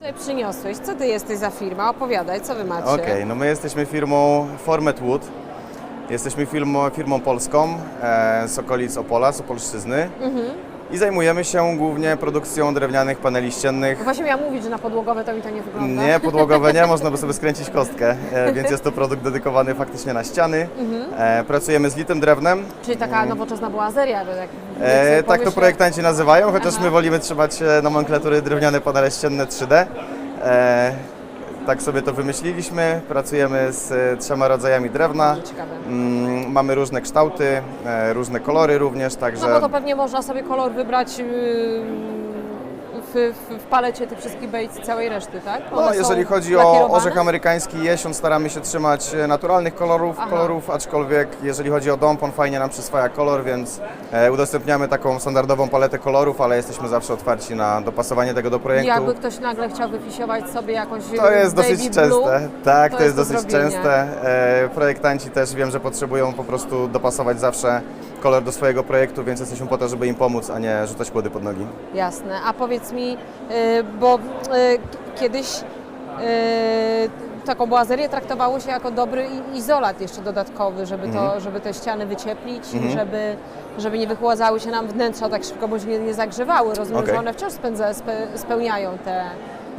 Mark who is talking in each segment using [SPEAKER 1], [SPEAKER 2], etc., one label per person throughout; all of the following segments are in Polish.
[SPEAKER 1] Tutaj przyniosłeś. Co ty jesteś za firma? Opowiadaj, co wy macie?
[SPEAKER 2] Okej, no my jesteśmy firmą Format Wood. Jesteśmy firmą, firmą polską e, z okolic Opola, z Opolszczyzny. I zajmujemy się głównie produkcją drewnianych paneli ściennych.
[SPEAKER 1] Właśnie miałam mówić, że na podłogowe to mi to nie wygląda.
[SPEAKER 2] Nie, podłogowe nie, można by sobie skręcić kostkę, e, więc jest to produkt dedykowany faktycznie na ściany. E, pracujemy z litym drewnem.
[SPEAKER 1] Czyli taka nowoczesna boazeria, że tak
[SPEAKER 2] E, tak to projektanci nazywają, chociaż my wolimy trzymać e, nomenklatury drewniane panele ścienne 3D. E, tak sobie to wymyśliliśmy. Pracujemy z e, trzema rodzajami drewna.
[SPEAKER 1] Ciekawe.
[SPEAKER 2] Mm, mamy różne kształty, e, różne kolory również, także
[SPEAKER 1] No bo to pewnie można sobie kolor wybrać yy, w, w, w palecie tych wszystkich całej reszty, tak?
[SPEAKER 2] no,
[SPEAKER 1] One są
[SPEAKER 2] jeżeli chodzi o orzech amerykański jesion, staramy się trzymać e, naturalnych kolorów,
[SPEAKER 1] Aha.
[SPEAKER 2] kolorów, aczkolwiek jeżeli chodzi o dąb, on fajnie nam przyswaja kolor, więc e, udostępniamy taką standardową paletę kolorów, ale jesteśmy zawsze otwarci na dopasowanie tego do projektu.
[SPEAKER 1] Jakby ktoś nagle chciał wyfisiować sobie jakąś
[SPEAKER 2] To jest
[SPEAKER 1] baby
[SPEAKER 2] dosyć
[SPEAKER 1] blue,
[SPEAKER 2] częste. Tak,
[SPEAKER 1] to
[SPEAKER 2] to, jest
[SPEAKER 1] jest do
[SPEAKER 2] dosyć
[SPEAKER 1] zrobienia.
[SPEAKER 2] częste. E, projektanci też wiem, że potrzebują po prostu dopasować zawsze kolor do swojego projektu, więc jesteśmy po to, żeby im pomóc, a nie rzucać kłody pod nogi.
[SPEAKER 1] Jasne. A powiedz mi, y, bo y, kiedyś y, taką boazerię traktowało się jako dobry izolat jeszcze dodatkowy, żeby,
[SPEAKER 2] Mhm.
[SPEAKER 1] to, żeby te ściany wycieplić, żeby, żeby nie wychładzały się nam wnętrza tak szybko, bądź nie, nie zagrzewały. Rozumiem,
[SPEAKER 2] Okej.
[SPEAKER 1] że one wciąż spełniają te...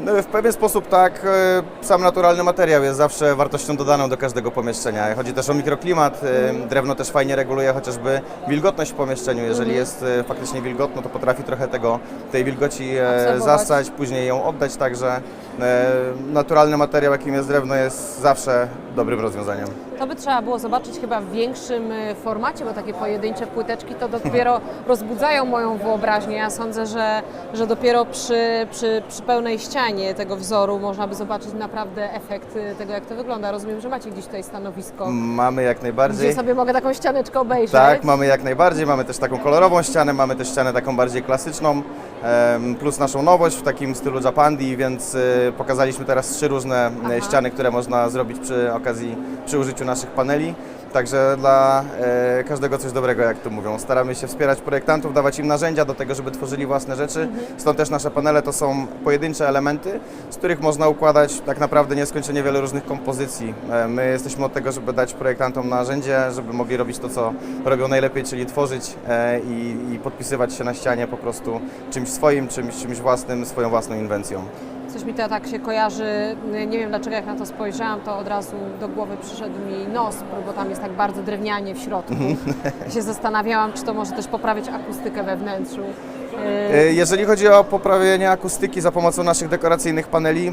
[SPEAKER 2] No, w pewien sposób tak, e, sam naturalny materiał jest zawsze wartością dodaną do każdego pomieszczenia. Chodzi też o mikroklimat, e, drewno też fajnie reguluje chociażby wilgotność w pomieszczeniu. Jeżeli jest e, faktycznie wilgotno, to potrafi trochę tego, tej wilgoci zastać, później ją oddać, także naturalny materiał, jakim jest drewno, jest zawsze dobrym rozwiązaniem.
[SPEAKER 1] To by trzeba było zobaczyć chyba w większym y, formacie, bo takie pojedyncze płyteczki to dopiero rozbudzają moją wyobraźnię. Ja sądzę, że, że dopiero przy, przy, przy pełnej ścianie tego wzoru można by zobaczyć naprawdę efekt y, tego, jak to wygląda. Rozumiem, że macie gdzieś tutaj stanowisko,
[SPEAKER 2] Mamy jak najbardziej.
[SPEAKER 1] gdzie sobie mogę taką ścianeczkę obejrzeć.
[SPEAKER 2] Tak, mamy jak najbardziej. Mamy też taką kolorową ścianę, mamy też ścianę taką bardziej klasyczną, plus naszą nowość w takim stylu Japandi, więc y, pokazaliśmy teraz trzy różne e,
[SPEAKER 1] Aha.
[SPEAKER 2] ściany, które można zrobić przy okazji, przy użyciu naszych paneli. Także dla e, każdego coś dobrego, jak to mówią. Staramy się wspierać projektantów, dawać im narzędzia do tego, żeby tworzyli własne rzeczy. Stąd też nasze panele to są pojedyncze elementy, z których można układać tak naprawdę nieskończenie wiele różnych kompozycji. E, my jesteśmy od tego, żeby dać projektantom narzędzie, żeby mogli robić to, co robią najlepiej, czyli tworzyć e, i, i podpisywać się na ścianie po prostu czymś swoim, czymś, czymś własnym, swoją własną inwencją.
[SPEAKER 1] Coś mi to tak się kojarzy, y, nie wiem dlaczego jak na to spojrzałam, to od razu do głowy przyszedł mi nos, bo tam jest tak bardzo drewnianie w środku. I się zastanawiałam, czy to może też poprawić akustykę we wnętrzu.
[SPEAKER 2] E, Jeżeli chodzi o poprawienie akustyki za pomocą naszych dekoracyjnych paneli,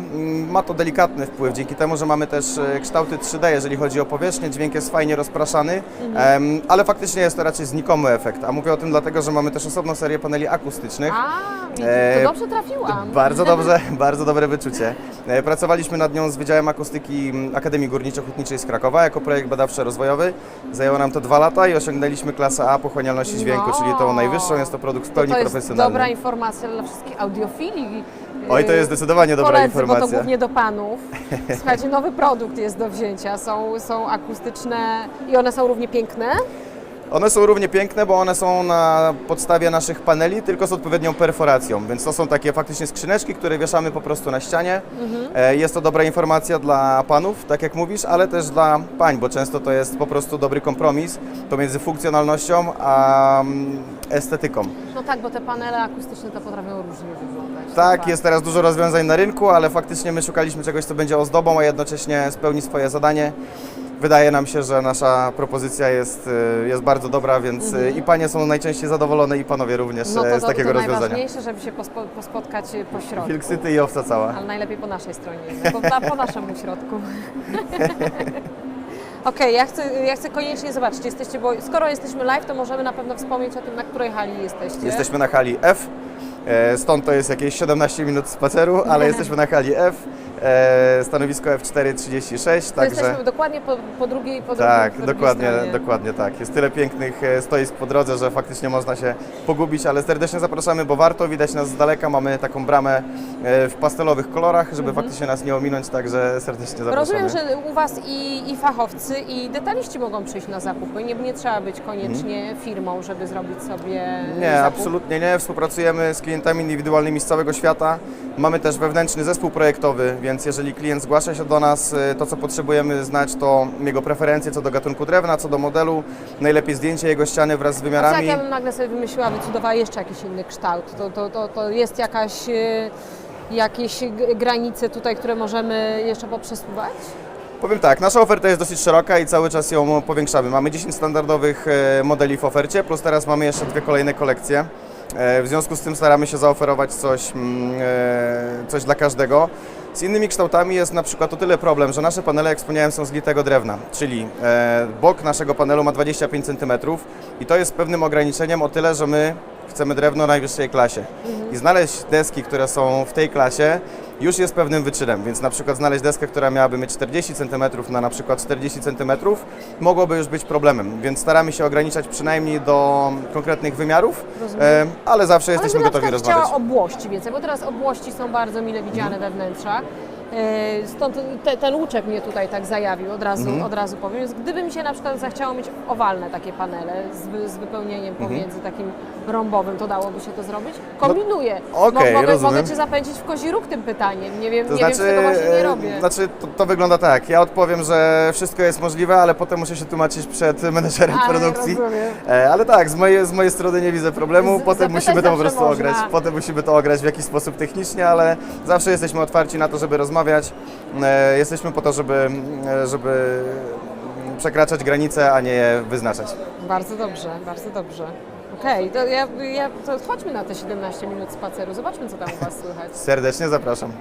[SPEAKER 2] ma to delikatny wpływ, dzięki temu, że mamy też e, kształty 3D, jeżeli chodzi o powierzchnię, dźwięk jest fajnie rozpraszany, em, ale faktycznie jest to raczej znikomy efekt, a mówię o tym dlatego, że mamy też osobną serię paneli akustycznych.
[SPEAKER 1] A,
[SPEAKER 2] E,
[SPEAKER 1] to dobrze trafiłam.
[SPEAKER 2] Bardzo dobrze, bardzo dobre wyczucie. Pracowaliśmy nad nią z Wydziałem Akustyki Akademii Górniczo-Hutniczej z Krakowa jako projekt badawczo-rozwojowy. Zajęło nam to dwa lata i osiągnęliśmy klasę A pochłanialności dźwięku,
[SPEAKER 1] No.
[SPEAKER 2] czyli tą najwyższą. Jest to produkt w pełni
[SPEAKER 1] to jest dobra informacja dla wszystkich audiofili.
[SPEAKER 2] Oj, to jest zdecydowanie dobra
[SPEAKER 1] Koledzy, bo to
[SPEAKER 2] informacja.
[SPEAKER 1] głównie do panów. Słuchajcie, nowy produkt jest do wzięcia. Są, są akustyczne i one są równie piękne.
[SPEAKER 2] One są równie piękne, bo one są na podstawie naszych paneli, tylko z odpowiednią perforacją. Więc to są takie faktycznie skrzyneczki, które wieszamy po prostu na ścianie. E, Jest to dobra informacja dla panów, tak jak mówisz, ale też dla pań, bo często to jest po prostu dobry kompromis pomiędzy funkcjonalnością a mm, estetyką.
[SPEAKER 1] No tak, bo te panele akustyczne to potrafią różnie wyglądać.
[SPEAKER 2] Tak,
[SPEAKER 1] Fakt.
[SPEAKER 2] jest teraz dużo rozwiązań na rynku, ale faktycznie my szukaliśmy czegoś, co będzie ozdobą, a jednocześnie spełni swoje zadanie. Wydaje nam się, że nasza propozycja jest, y, jest bardzo dobra, więc y, i panie są najczęściej zadowolone i panowie również
[SPEAKER 1] No to,
[SPEAKER 2] z
[SPEAKER 1] to,
[SPEAKER 2] takiego
[SPEAKER 1] to
[SPEAKER 2] rozwiązania.
[SPEAKER 1] najważniejsze, żeby się pospo, pospotkać y, po środku.
[SPEAKER 2] Wilksyty i owca cała.
[SPEAKER 1] Ale najlepiej po naszej stronie, po, na- po naszemu środku. Okej, ja, chcę, ja chcę koniecznie zobaczyć, jesteście, bo skoro jesteśmy live, to możemy na pewno wspomnieć o tym, na której hali jesteście.
[SPEAKER 2] Jesteśmy na hali F, e, stąd to jest jakieś 17 minut spaceru, ale jesteśmy na hali F. e, stanowisko F436,
[SPEAKER 1] To
[SPEAKER 2] także...
[SPEAKER 1] jesteśmy dokładnie po, po drugiej, po drugiej,
[SPEAKER 2] Tak,
[SPEAKER 1] po drugiej
[SPEAKER 2] dokładnie,
[SPEAKER 1] stronie.
[SPEAKER 2] dokładnie tak. Jest tyle pięknych e, stoisk po drodze, że faktycznie można się pogubić, ale serdecznie zapraszamy, bo warto, widać nas z daleka, mamy taką bramę e, w pastelowych kolorach, żeby faktycznie nas nie ominąć, także serdecznie zapraszamy.
[SPEAKER 1] Mhm. Rozumiem, że u Was i, i fachowcy, i detaliści mogą przyjść na zakupy. Nie, nie trzeba być koniecznie firmą, żeby zrobić sobie
[SPEAKER 2] Mhm. Nie,
[SPEAKER 1] zakup.
[SPEAKER 2] absolutnie nie. Współpracujemy z klientami indywidualnymi z całego świata. Mamy też wewnętrzny zespół projektowy, więc jeżeli klient zgłasza się do nas, y, to co potrzebujemy znać to jego preferencje co do gatunku drewna, co do modelu, najlepiej zdjęcie jego ściany wraz z
[SPEAKER 1] A co jak
[SPEAKER 2] wymiarami.
[SPEAKER 1] ja bym nagle sobie wymyśliła, wycudowała jeszcze jakiś inny kształt? To, to, to, to jest jakaś, e, jakieś granice tutaj, które możemy jeszcze poprzesuwać?
[SPEAKER 2] Powiem tak, nasza oferta jest dosyć szeroka i cały czas ją powiększamy. Mamy 10 standardowych e, modeli w ofercie, plus teraz mamy jeszcze dwie kolejne kolekcje. E, W związku z tym staramy się zaoferować coś, mm, e, coś dla każdego. Z innymi kształtami jest na przykład o tyle problem, że nasze panele, jak wspomniałem, są z litego drewna, czyli e, bok naszego panelu ma 25 cm i to jest pewnym ograniczeniem o tyle, że my chcemy drewno najwyższej klasie. I znaleźć deski, które są w tej klasie, już jest pewnym wyczynem, więc na przykład znaleźć deskę, która miałaby mieć 40 cm na na przykład 40 cm mogłoby już być problemem, więc staramy się ograniczać przynajmniej do konkretnych wymiarów, e, ale zawsze
[SPEAKER 1] Ale
[SPEAKER 2] jesteśmy
[SPEAKER 1] bym na
[SPEAKER 2] gotowi
[SPEAKER 1] przykład
[SPEAKER 2] rozmawiać.
[SPEAKER 1] chciała obłości więcej, bo teraz obłości są bardzo mile widziane we wnętrzach. E, Stąd te, ten łuczek mnie tutaj tak zajawił, od razu,
[SPEAKER 2] Mhm.
[SPEAKER 1] od razu powiem. Więc gdyby mi się na przykład zachciało mieć owalne takie panele z, z wypełnieniem
[SPEAKER 2] Mhm.
[SPEAKER 1] pomiędzy takim rąbowym, to dałoby się to zrobić? Kombinuję.
[SPEAKER 2] No, okej,
[SPEAKER 1] mogę, mogę Cię zapędzić w kozi róg tym pytaniem. Nie wiem,
[SPEAKER 2] To
[SPEAKER 1] nie
[SPEAKER 2] znaczy,
[SPEAKER 1] wiem, czego właśnie nie
[SPEAKER 2] e,
[SPEAKER 1] robię.
[SPEAKER 2] znaczy to, to wygląda tak, ja odpowiem, że wszystko jest możliwe, ale potem muszę się tłumaczyć przed menedżerem
[SPEAKER 1] Ale
[SPEAKER 2] produkcji.
[SPEAKER 1] rozumiem.
[SPEAKER 2] E, Ale tak, z mojej, z mojej strony nie widzę problemu.
[SPEAKER 1] Z-
[SPEAKER 2] Potem musimy to po prostu
[SPEAKER 1] można.
[SPEAKER 2] ograć. Potem musimy to ograć w jakiś sposób technicznie, ale zawsze jesteśmy otwarci na to, żeby rozmawiać. E, Jesteśmy po to, żeby, e, żeby przekraczać granice, a nie je wyznaczać.
[SPEAKER 1] Bardzo dobrze, bardzo dobrze. Okej, to, ja, ja, to chodźmy na te 17 minut spaceru, zobaczmy, co tam u Was słychać.
[SPEAKER 2] Serdecznie zapraszam.